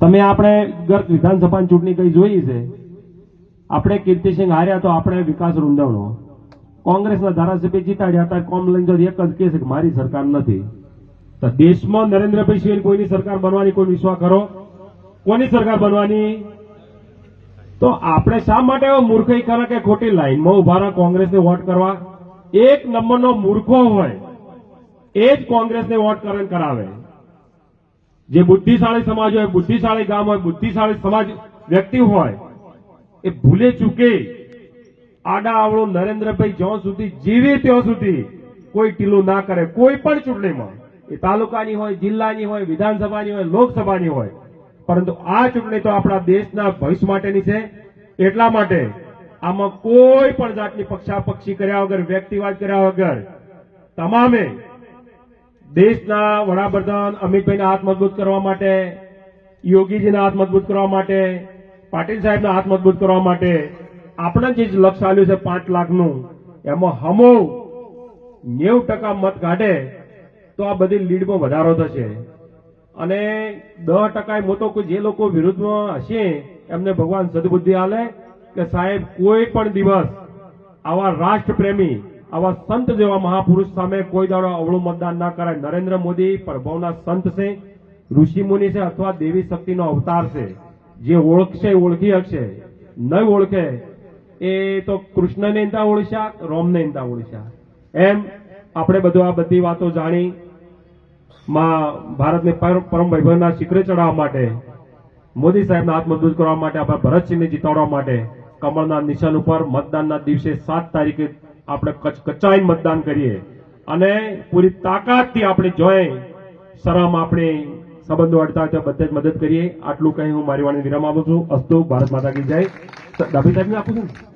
તમે આપણે ગત વિધાનસભાની ચૂંટણી કઈ જોઈ છે? આપણે કીર્તિસિંહ હાર્યા તો આપણે વિકાસ રૂંધાવણો કોંગ્રેસના ધારાસભ્ય જીતાડ્યા હતા, કોમ લઈને એક જ કહે છે કે મારી સરકાર નથી. તો દેશમાં નરેન્દ્રભાઈ સિંહ કોઈની સરકાર બનવાની કોઈ વિશ્વાસ કરો? કોની સરકાર બનવાની? તો આપણે શા માટે મૂર્ખઈ કરે કે ખોટી લાઈનમાં ઊભા કોંગ્રેસને વોટ કરવા? એક નંબરનો મૂર્ખો હોય, એ જ કોંગ્રેસને વોટ કરે કરાવે. જે બુદ્ધિશાળી સમાજ હોય, બુદ્ધિશાળી ગામ હોય, બુદ્ધિશાળી સમાજ વ્યક્તિ હોય, એ ભૂલે ચૂકે, આડા આવડો નરેન્દ્રભાઈ જ્યાં સુધી જીવે ત્યાં સુધી કોઈ ટીલું ના કરે, કોઈ પણ ચૂંટણીમાં, એ તાલુકાની હોય, જિલ્લાની હોય, વિધાનસભાની હોય, લોકસભાની હોય, પરંતુ આ ચૂંટણી તો આપણા દેશના ભવિષ્ય માટેની છે. એટલા માટે આમાં કોઈ પણ જાતની પક્ષાપક્ષી કર્યા વગર, વ્યક્તિવાદ કર્યા વગર, તમામે દેશના વડાપ્રધાન અમિતભાઈના હાથ મજબૂત કરવા માટે, યોગીજીના હાથ મજબૂત કરવા માટે, પાટીલ સાહેબના હાથ મજબૂત કરવા માટે આપણે જે લક્ષ્ય આવ્યું છે પાંચ લાખનું, એમાં હમો નેવું ટકા મત કાઢે તો આ બધી લીડમાં વધારો થશે. અને દસ ટકા મોટો કોઈ જે લોકો વિરુદ્ધમાં હશે, એમને ભગવાન સદબુદ્ધિ આલે કે સાહેબ, કોઈ પણ દિવસ આવા રાષ્ટ્રપ્રેમી આવા સંત જેવા મહાપુરુષ સામે કોઈ દાડો અવળું મતદાન ના કરાય. નરેન્દ્ર મોદી પ્રભાવના સંત છે, ઋષિ મુનિ છે અથવા દેવી શક્તિનો અવતાર છે. જે ઓળખશે ઓળખી હશે ન ઓળખે એ તો કૃષ્ણને ઇંતા ઓળખ્યા, રોમને ઇંતા ઓળખ્યા. એમ આપણે બધું આ બધી વાતો જાણી માં ભારતને પર- પરમ વૈભવના શિખરે ચડાવવા માટે, મોદી સાહેબના હાથ મજબૂત કરવા માટે, આપણે ભરતસિંહને જીતાડવા માટે, કમળના નિશાન ઉપર મતદાનના દિવસે સાત તારીખે આપણે કચ, કચાઈને મતદાન કરીએ. અને પૂરી તાકાતથી આપણે જોઈ સરામ આપણે સંબંધો અડતા હતા બધે જ મદદ કરીએ. આટલું કહી હું મારી વાણી વિરામ આપું છું. અસ્તુ, ભારત માતા કી જય. ડાભી સાહેબને આપું છું?